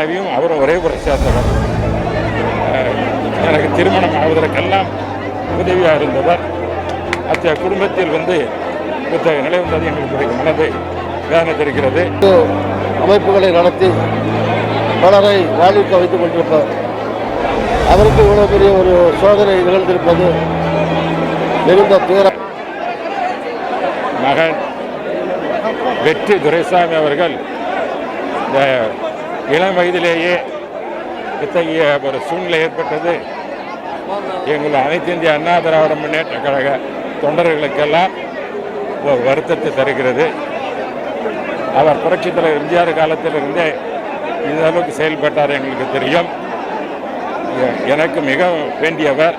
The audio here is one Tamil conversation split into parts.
மனைவியும் அவரும் ஒரே ஒரு சேர்ந்தவர் எனக்கு திருமணம் ஆவதற்கெல்லாம் உதவியாக இருந்தவர். அத்தகைய குடும்பத்தில் வந்து இத்தகைய நிலை வந்தது எங்களுக்கு மனதை வேதனை தெரிகிறது அமைப்புகளை நடத்தி பலரை வாழ்விக்க வைத்துக் கொண்டிருப்பார். அவருக்கு இவ்வளவு பெரிய ஒரு சோதனை நிகழ்ந்திருப்பது மிகுந்த துயரம். மகன் வெற்றி துரைசாமி அவர்கள் இந்த இளம் வயதிலேயே இத்தகைய ஒரு சூழ்நிலை ஏற்பட்டது. எங்கள் அனைத்து இந்திய அண்ணா திராவிட முன்னேற்ற கழக தொண்டர்களுக்கெல்லாம் ஒரு வருத்தத்தை தருகிறது. அவர் புரட்சித் தலைவர் எம்ஜிஆர் காலத்திலிருந்தே இந்த அளவுக்கு செயல்பட்டார் எங்களுக்கு தெரியும். எனக்கு மிக வேண்டியவர்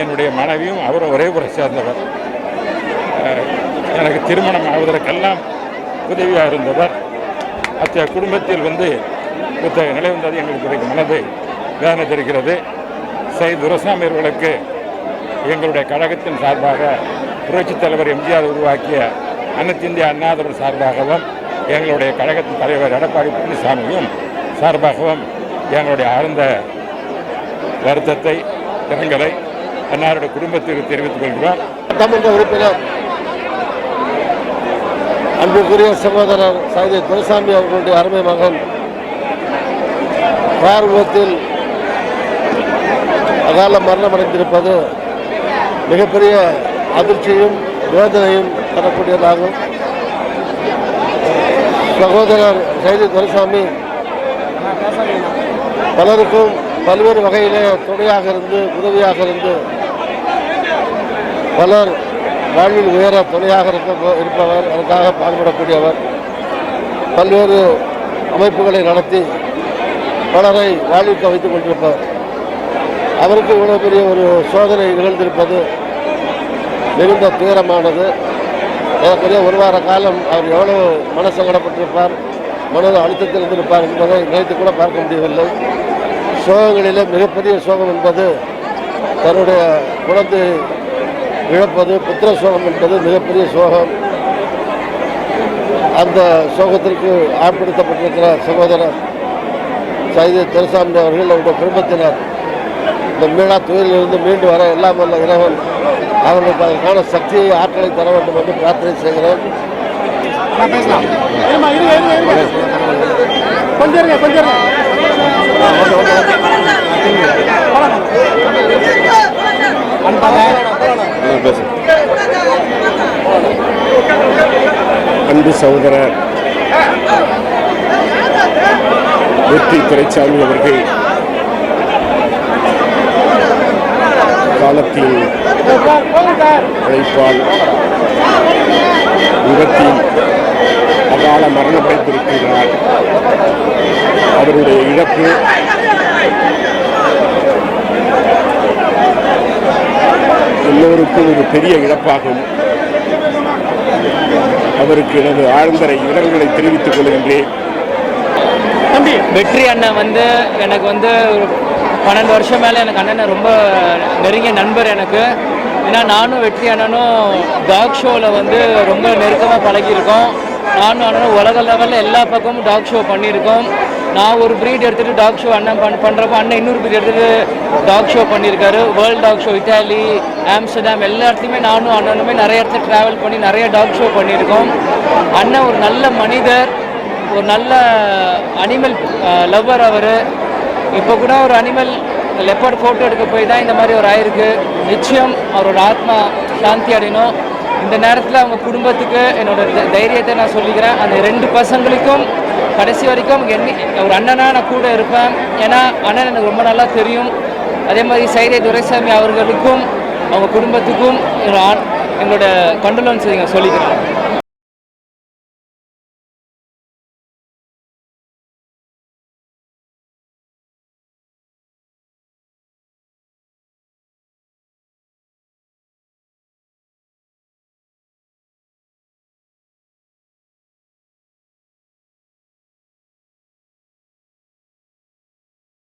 என்னுடைய மனைவியும் அவர் ஒரே ஒரு சேர்ந்தவர். எனக்கு திருமணம் ஆவதற்கெல்லாம் உதவியாக இருந்தவர். அத்தகைய குடும்பத்தில் வந்து இத்தகைய நிலை வந்தது எங்களுக்கு மனதை வேதனை தெரிகிறது சை துரசாமி அவர்களுக்கு எங்களுடைய கழகத்தின் சார்பாக புரட்சித் தலைவர் எம்ஜிஆர் உருவாக்கிய அனைத்து அண்ணாதவர் சார்பாகவும் எங்களுடைய கழகத்தின் தலைவர் எடப்பாடி பழனிசாமியும் சார்பாகவும் எங்களுடைய ஆழ்ந்த வருத்தத்தை இரங்கலை அன்னாருடைய குடும்பத்திற்கு தெரிவித்துக் கொள்கிறோம். சட்டமன்ற உறுப்பினர் அன்புக்குரிய சகோதரர் சைதை துரைசாமி அவர்களுடைய அருமை மகன் கார் விபத்தில் அகால மரணம் அடைந்திருப்பது மிகப்பெரிய அதிர்ச்சியும் வேதனையும் தரக்கூடியதாகும் சகோதரர் சைதை துரைசாமி பலருக்கும் பல்வேறு வகையிலே துணையாக இருந்து உதவியாக இருந்து பலர் வாழ்வில் உயர துணையாக இருக்க இருப்பவர் அதற்காக பாடுபடக்கூடியவர். பல்வேறு அமைப்புகளை நடத்தி பலரை வாழ்விக்க வைத்துக் கொண்டிருப்பவர். அவருக்கு இவ்வளவு பெரிய ஒரு சோதனை நிகழ்ந்திருப்பது மிகுந்த துயரமானது. ஏறக்குறைய ஒரு வார காலம் அவர் எவ்வளவு மனசங்கடப்பட்டிருப்பார் மனது அழுத்தத்தில் இருந்திருப்பார் என்பதை நினைத்து கூட பார்க்க முடியவில்லை. சோகங்களிலே மிகப்பெரிய சோகம் என்பது தன்னுடைய குழந்தை இழப்பது புத்திர சோகம் என்பது மிகப்பெரிய சோகம். அந்த சோகத்திற்கு ஆட்படுத்தப்பட்டிருக்கிற சகோதரர் சைதை துரைசாமி அவர்கள் அவருடைய குடும்பத்தினர். இந்த மீளா துயரிலிருந்து மீண்டு வர எல்லாம் வல்ல இறைவன் அவர்களுக்கு அதற்கான சக்தியை ஆற்றலை தர வேண்டும் என்று பிரார்த்தனை செய்கிறேன் அன்பு சகோதரர் வெற்றி துரைசாமி அவர்கள் காலத்தின் உழைப்பால் விபத்தில் அகால மரணமடைந்திருக்கிறார். அவருடைய இழப்பு எல்லோருக்கும் ஒரு பெரிய இழப்பாகும். அவருக்கு எனது ஆழ்ந்தரை இரங்கலை தெரிவித்துக் கொள்கின்றேன். வெற்றி அண்ணன் வந்து எனக்கு வந்து ஒரு பன்னெண்டு வருஷம் மேலே எனக்கு அண்ணன் ரொம்ப நெருங்கிய நண்பர் எனக்கு. ஏன்னா நானும் வெற்றி அண்ணனும் டாக் ஷோவில் வந்து ரொம்ப நெருக்கமாக பழகியிருக்கோம். நானும் அண்ணனும் உலக லெவலில் எல்லா பக்கமும் டாக் ஷோ பண்ணியிருக்கோம். நான் ஒரு ப்ரீட் எடுத்துகிட்டு டாக் ஷோ அண்ணன் பண் பண்ணுறப்ப அண்ணன் இன்னொரு ப்ரீட் எடுத்துகிட்டு டாக் ஷோ பண்ணியிருக்காரு. World talk show Italy Amsterdam எல்லா இடத்துலையுமே நானும் அண்ணனுமே நிறைய இடத்துல ட்ராவல் பண்ணி நிறைய டாக் ஷோ பண்ணியிருக்கோம். அண்ணன் ஒரு நல்ல மனிதர். ஒரு நல்ல அனிமல் லவ்வர் அவர். இப்போ கூட ஒரு அனிமல் லெப்பர்ட் ஃபோட்டோ எடுக்க போய் தான் இந்த மாதிரி ஒரு ஆயிருக்கு. நிச்சயம் அவரோட ஆத்மா சாந்தி அடையணும். இந்த நேரத்தில் அவங்க குடும்பத்துக்கு என்னோட தைரியத்தை நான் சொல்லிக்கிறேன். அந்த ரெண்டு பசங்களுக்கும் கடைசி வரைக்கும் என்னி ஒரு அண்ணனாக நான் கூட இருப்பேன். ஏன்னா அண்ணன் எனக்கு ரொம்ப நல்லா தெரியும். அதே மாதிரி சைதை துரைசாமி அவர்களுக்கும் அவங்க குடும்பத்துக்கும் எங்களோட கண்டலன்ஸ் சொல்லிக்கிறேன்.